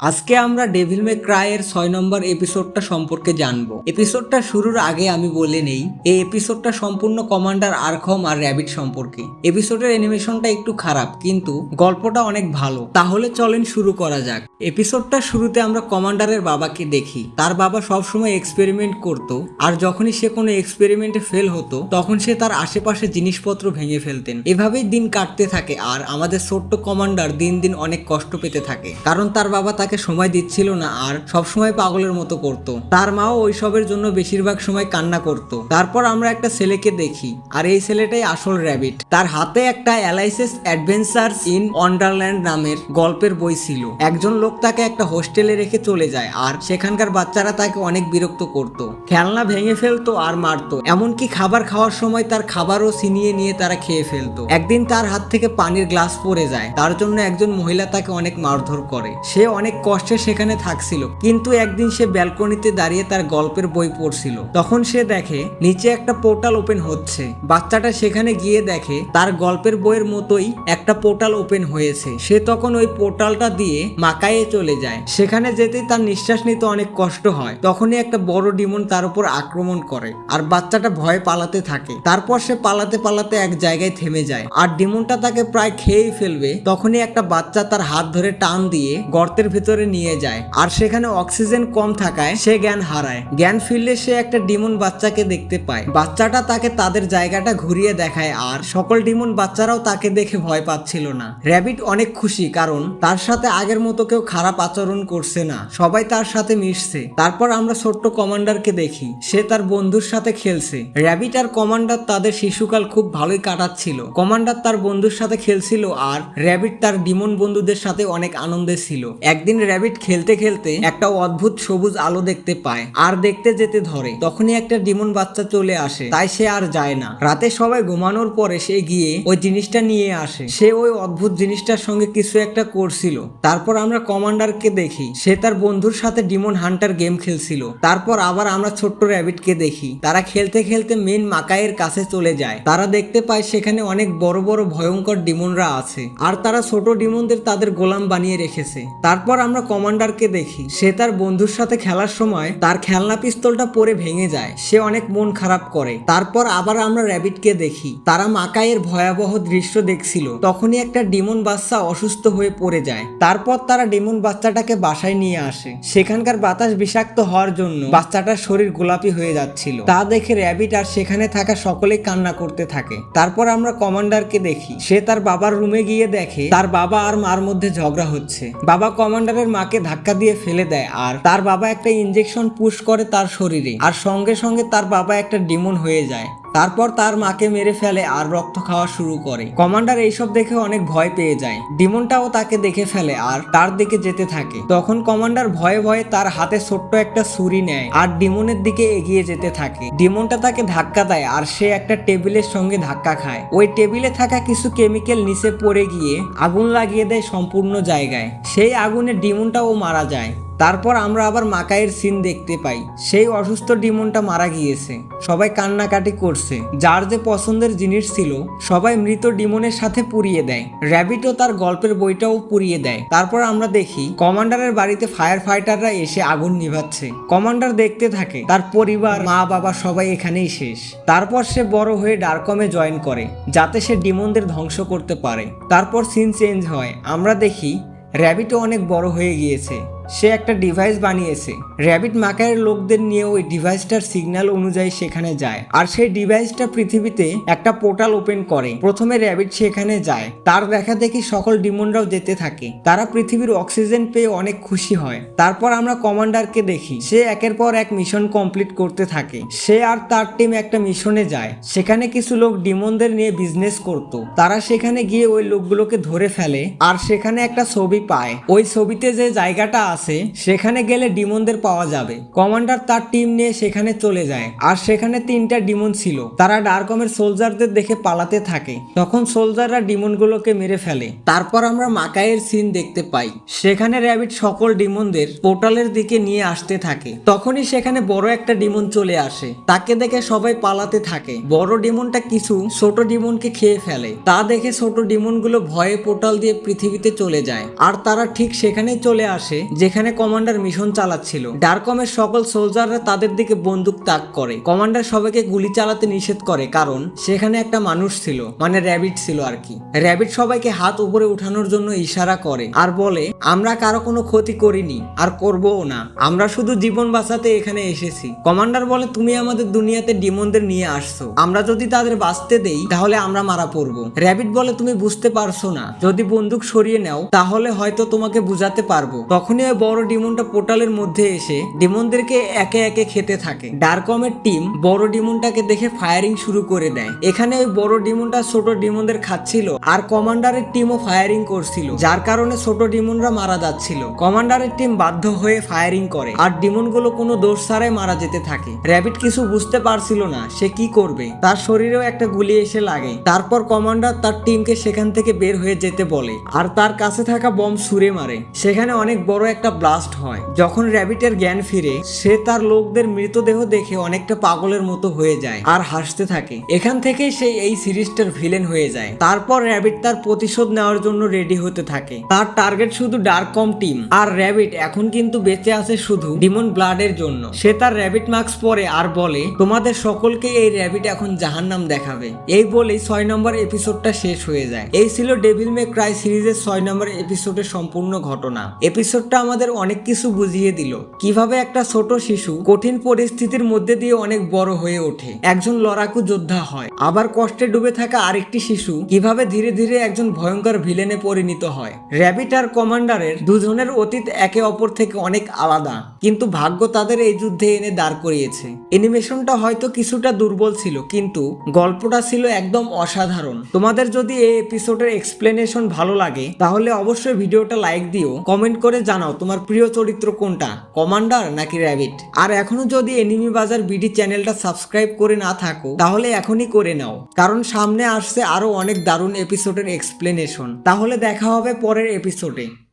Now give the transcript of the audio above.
আজকে আমরা ডেভিল মে ক্রায়ের ছয় নম্বর এপিসোডটা সম্পর্কে জানব। এপিসোডটা শুরুর আগে আমি বলে নেই, এই এপিসোডটা সম্পূর্ণ কমান্ডার আর্খম আর র্যাবিট সম্পর্কে। এপিসোডের অ্যানিমেশনটা একটু খারাপ, কিন্তু গল্পটা অনেক ভালো। তাহলে চলেন শুরু করা যাক। এপিসোডটা শুরুতে আমরা কমান্ডারের বাবাকে দেখি। তার বাবা সবসময় এক্সপেরিমেন্ট করত, আর যখনই সে কোনো এক্সপেরিমেন্টে ফেল হতো, তখন সে তার আশেপাশে জিনিসপত্র ভেঙে ফেলতেন। এভাবেই দিন কাটতে থাকে, আর আমাদের ছোট্ট কমান্ডার দিন দিন অনেক কষ্ট পেতে থাকে। কারণ তার বাবা তাকে সময় দিচ্ছিল না আর সবসময় পাগলের মতো করত। তার মাও ওইসবের জন্য বেশিরভাগ সময় কান্না করত। তারপর আমরা একটা ছেলেকে দেখি আর এই ছেলেটাই আসল র্যাবিট। তার হাতে একটা অ্যালাইসিস অ্যাডভেঞ্চার্স ইন ওয়ান্ডারল্যান্ড নামের গল্পের বই ছিল। একজন লোক তাকে একটা হোস্টেলে রেখে চলে যায় আর সেখানকার বাচ্চারা তাকে অনেক বিরক্ত করত। খেলনা ভেঙে ফেলতো আর মারতো। এমনকি খাবার খাওয়ার সময় তার খাবারও ছিনিয়ে নিয়ে তারা খেয়ে ফেলতো। একদিন তার হাত থেকে পানির গ্লাস পড়ে যায়। তার জন্য একজন মহিলা তাকে অনেক মারধর করে। সে অনেক কষ্টে সেখানে থাকছিল। কিন্তু একদিন সে ব্যালকনিতে দাঁড়িয়ে তার গল্পের বই পড়ছিল। তখন সে দেখে, নিচে একটা পোর্টাল ওপেন হচ্ছে। বাচ্চাটা সেখানে গিয়ে দেখে, তার গল্পের বইয়ের মতোই একটা পোর্টাল ওপেন হয়েছে। সে তখন ওই পোর্টালটা দিয়ে মাকায়ে চলে যায়। সেখানে যেতেই তার নিঃশ্বাস নিতে অনেক কষ্ট হয়। তখনই একটা বড় ডিমন তার উপর আক্রমণ করে আর বাচ্চাটা ভয়ে পালাতে থাকে। তারপর সে পালাতে পালাতে এক জায়গায় থেমে যায়। আর ডিমনটা তাকে প্রায় খেয়েই ফেলবে। তখনই একটা বাচ্চা তার হাত ধরে টান দিয়ে গর্তের ভিতরে নিয়ে যায়। আর সেখানে অক্সিজেন কম থাকায় সে জ্ঞান হারায়। জ্ঞান ফিরলে সে একটা ডিমন বাচ্চাকে দেখতে পায়। বাচ্চাটা তাকে তাদের জায়গাটা ঘুরিয়ে দেখায় আর সকল ডিমন বাচ্চারাও তাকে দেখে ভয় পাচ্ছিল না। র্যাবিট অনেক খুশি কারণ তার সাথে আগের মতো কেউ খারাপ আচরণ করছে না। সবাই তার সাথে মিশছে। তারপর আমরা ছোট্ট কমান্ডারকে দেখি। সে তার বন্ধুর সাথে খেলছে। র্যাবিট আর কমান্ডার তাদের শিশুকাল খুব ভালোই কাটাচ্ছিল। কমান্ডার তার বন্ধুর সাথে খেলছিল আর র্যাবিট তার ডিমন বন্ধুদের সাথে অনেক আনন্দে ছিল। একদিন র্যাবিট খেলতে খেলতে একটা অদ্ভুত সবুজ আলো দেখতে পায়। আর দেখতে যেতে ধরে। তখনই একটা ডিমন বাচ্চা চলে আসে। তাই সে আর যায় না। রাতে সবাই ঘুমানোর পরে সে গিয়ে ওই জিনিসটা নিয়ে আসে। সে ওই অদ্ভুত জিনিসটার সঙ্গে কিছু একটা করছিল। তারপর আমরা কমান্ডারকে দেখি। সে তার বন্ধুর সাথে ডিমন হান্টার গেম খেলছিল। তারপর আবার আমরা ছোট্ট র্যাবিটকে দেখি। তারা খেলতে খেলতে মেন মাকাইয়ের কাছে চলে যায়। তারা দেখতে পায় সেখানে অনেক বড় বড় ভয়ঙ্কর ডিমনরা আছে। আর তারা ছোট ডিমনদের তাদের গোলাম বানিয়ে রেখেছে। তারপর আমরা কমান্ডারকে দেখি। সে তার বন্ধুর সাথে খেলার সময় তার খেলনা পিস্তলটা পরে ভেঙে যায়। সে অনেক মন খারাপ করে। তারপর আবার আমরা র্যাবিটকে দেখি। তারা মাকাইয়ের ভয়াবহ দৃশ্য দেখছিল। তখনই একটা ডিমন বাচ্চা অসুস্থ হয়ে পড়ে যায়। তারপর তারা ডিমন বাচ্চাটাকে বাসায় নিয়ে আসে। সেখানকার বাতাস বিষাক্ত হওয়ার জন্য বাচ্চাটার শরীর গোলাপি হয়ে যাচ্ছিল। তা দেখে র্যাবিট আর সেখানে থাকা সকলেই কান্না করতে থাকে। তারপর আমরা কমান্ডারকে দেখি। সে তার বাবার রুমে গিয়ে দেখে তার বাবা আর মার মধ্যে ঝগড়া হচ্ছে। বাবা কমান্ডারের মাকে ধাক্কা দিয়ে ফেলে দেয় আর তার বাবা একটা ইঞ্জেকশন পুশ করে তার শরীরে। আর সঙ্গে সঙ্গে তার বাবা একটা ডিমন হয়ে যায়। তারপর তার মাকে মেরে ফেলে আর রক্ত খাওয়া শুরু করে। কমান্ডার এইসব দেখে অনেক ভয় পেয়ে যায়। ডিমনটাও তাকে দেখে ফেলে আর তার দিকে যেতে থাকে। তখন কমান্ডার ভয়ে ভয়ে তার হাতে ছোট্ট একটা ছুরি নেয় আর ডিমনের দিকে এগিয়ে যেতে থাকে। ডিমনটা তাকে ধাক্কা দেয় আর সে একটা টেবিলের সঙ্গে ধাক্কা খায়। ওই টেবিলে থাকা কিছু কেমিক্যাল নিচে পড়ে গিয়ে আগুন লাগিয়ে দেয় সম্পূর্ণ জায়গায়। সেই আগুনে ডিমনটাও মারা যায়। তারপর আমরা আবার মাকাইয়ের সিন দেখতে পাই। সেই অসুস্থ ডিমনটা মারা গিয়েছে। সবাই কান্নাকাটি করছে। যার যে পছন্দের জিনিস ছিল, সবাই মৃত ডিমনের সাথে পুড়িয়ে দেয়। র্যাবিটও তার গল্পের বইটাও পুড়িয়ে দেয়। তারপর আমরা দেখি, কমান্ডারের বাড়িতে ফায়ার ফাইটাররা এসে আগুন নিভাচ্ছে। কমান্ডার দেখতে থাকে, তার পরিবার, মা, বাবা সবাই এখানেই শেষ। তারপর সে বড় হয়ে ডার্কমে জয়েন করে, যাতে সে ডিমনদের ধ্বংস করতে পারে। তারপর সিন চেঞ্জ হয়। আমরা দেখি, র্যাবিটও অনেক বড় হয়ে গিয়েছে। সে একটা ডিভাইস বানিয়েছে। র্যাবিট মাকারের লোকদের নিয়ে ওই ডিভাইসটার সিগন্যাল অনুযায়ী সেখানে যায়। আর সেই ডিভাইসটা পৃথিবীতে একটা পোর্টাল ওপেন করে। প্রথমে র্যাবিট সেখানে যায়। তার দেখা দেখি সকল ডিমনরাও যেতে থাকে। তারা পৃথিবীর অক্সিজেন পেয়ে অনেক খুশি হয়। তারপর আমরা কমান্ডারকে দেখি। সে একের পর এক মিশন কমপ্লিট করতে থাকে। সে আর তার টিম একটা মিশনে যায়। সেখানে কিছু লোক ডিমনদের নিয়ে বিজনেস করত। তারা সেখানে গিয়ে ওই লোকগুলোকে ধরে ফেলে। আর সেখানে একটা ছবি পায়। ওই ছবিতে যে জায়গাটা আছে, সেখানে গেলে ডিমনদের পাওয়া যাবে। কমান্ডার তার টিম নিয়ে সেখানে চলে যায়। আর সেখানে তিনটা ডিমন ছিল। তারা ডার্কমের সোলজারদের দেখে পালাতে থাকে। তখন সোলজাররা ডিমনগুলোকে মেরে ফেলে। তারপর আমরা মাকাইয়ের সিন দেখতে পাই। সেখানে র্যাবিট সকল ডিমনদের পোর্টালের দিকে নিয়ে আসতে থাকে। তখনই সেখানে বড় একটা ডিমন চলে আসে। তাকে দেখে সবাই পালাতে থাকে। বড় ডিমনটা কিছু ছোট ডিমনকে খেয়ে ফেলে। তা দেখে ছোট ডিমনগুলো ভয়ে পোর্টাল দিয়ে পৃথিবীতে চলে যায়। আর তারা ঠিক সেখানেই চলে আসে যে যেখানে কমান্ডার মিশন চালাচ্ছিল। ডারকমের সকল সোলজাররা তাদের দিকে বন্দুক তাক করে। কমান্ডার সবাইকে গুলি চালাতে নিষেধ করে, কারণ সেখানে একটা মানুষ ছিল মানে র্যাবিট ছিল আর কি। র্যাবিট সবাইকে হাত উপরে উঠানোর জন্য ইশারা করে আর বলে, আমরা কারও কোনো ক্ষতি করিনি, আর করবও না। আমরা শুধু জীবন বাঁচাতে এখানে এসেছি। কমান্ডার বলে, তুমি আমাদের দুনিয়াতে ডিমনদের নিয়ে আসছো। আমরা যদি তাদের বাঁচতে দেই, তাহলে আমরা মারা পড়ব। র্যাবিট বলে, তুমি বুঝতে পারছ না। যদি বন্দুক সরিয়ে নাও, তাহলে হয়তো তোমাকে বুঝাতে পারব। তখনই ওই বড় ডিমনটা পোর্টালের মধ্যে এসে ডিমনদেরকে একে একে খেতে থাকে। ডার্কমের টিম বড় ডিমনটাকে দেখে ফায়ারিং শুরু করে দেয়। এখানে ওই বড় ডিমনটা ছোট ডিমনদের খাচ্ছিল আর কমান্ডারের টিমও ফায়ারিং করছিল, যার কারণে ছোট ডিমনরা মারা যাচ্ছিল। কমান্ডারের টিম বাধ্য হয়ে ফায়ারিং করে আর ডিমনগুলো কোনো দোষ ছাড়াই মারা যেতে থাকে। র্যাবিট কিছু বুঝতে পারছিল না সে কি করবে। তার শরীরেও একটা গুলি এসে লাগে। তারপর কমান্ডার তার টিমকে সেখান থেকে বের হয়ে যেতে বলে আর তার কাছে থাকা বম ছুঁড়ে মারে। সেখানে অনেক বড় একটা ব্লাস্ট হয়। যখন র্যাবিটের জ্ঞান ফিরে, সে তার লোকদের মৃতদেহ দেখে অনেকটা পাগলের মতো হয়ে যায় আর হাসতে থাকে। এখান থেকেই সে এই সিরিজটার ভিলেন হয়ে যায়। তারপর র্যাবিট তার প্রতিশোধ নেওয়ার জন্য রেডি হতে থাকে। তার টার্গেট শুধু ডার্ক কম টিম আর র্যাবিট এখন কিন্তু বেঁচে আছে শুধু ডিমন ব্লাডের জন্য। সে তার র্যাবিট মাস্ক পরে আর বলে, তোমাদের সকলকে এই র্যাবিট এখন জাহান্নাম দেখাবে। এই বলেই ছয় নম্বর এপিসোডটা শেষ হয়ে যায়। এই ছিল ডেভিল মে ক্রাই সিরিজের ছয় নম্বর এপিসোডের সম্পূর্ণ ঘটনা। এপিসোডটা আমাদের অনেক কিছু বুঝিয়ে দিল। কীভাবে একটা ছোট শিশু কঠিন পরিস্থিতির মধ্যে দিয়ে অনেক বড় হয়ে ওঠে। একজন লড়াকু যোদ্ধা হয়। আবার কষ্টে ডুবে থাকা আরেকটি শিশু কীভাবে ধীরে ধীরে একজন ভয়ঙ্কর ভিলেনে পরিণত হয়। র্যাবিট আর কমান্ডারের দুজনের অতীত একে অপর থেকে অনেক আলাদা। কিন্তু ভাগ্য তাদের এই যুদ্ধে এনে দাঁড় করিয়েছে। অ্যানিমেশনটা হয়তো কিছুটা দুর্বল ছিল, কিন্তু গল্পটা ছিল একদম অসাধারণ। তোমাদের যদি এই এপিসোডের এক্সপ্লেনেশন ভালো লাগে, তাহলে অবশ্যই ভিডিওটা লাইক দিও কমেন্ট করে জানাও। তোমার প্রিয় চরিত্র কোনটা? কমান্ডার নাকি র্যাবিট? আর এখনও যদি এনিমি বাজার বিডি চ্যানেলটা সাবস্ক্রাইব করে না থাকো, তাহলে এখনই করে নাও। কারণ সামনে আসছে আরও অনেক দারুণ এপিসোডের এক্সপ্লেনেশন তাহলে দেখা হবে পরের এপিসোডে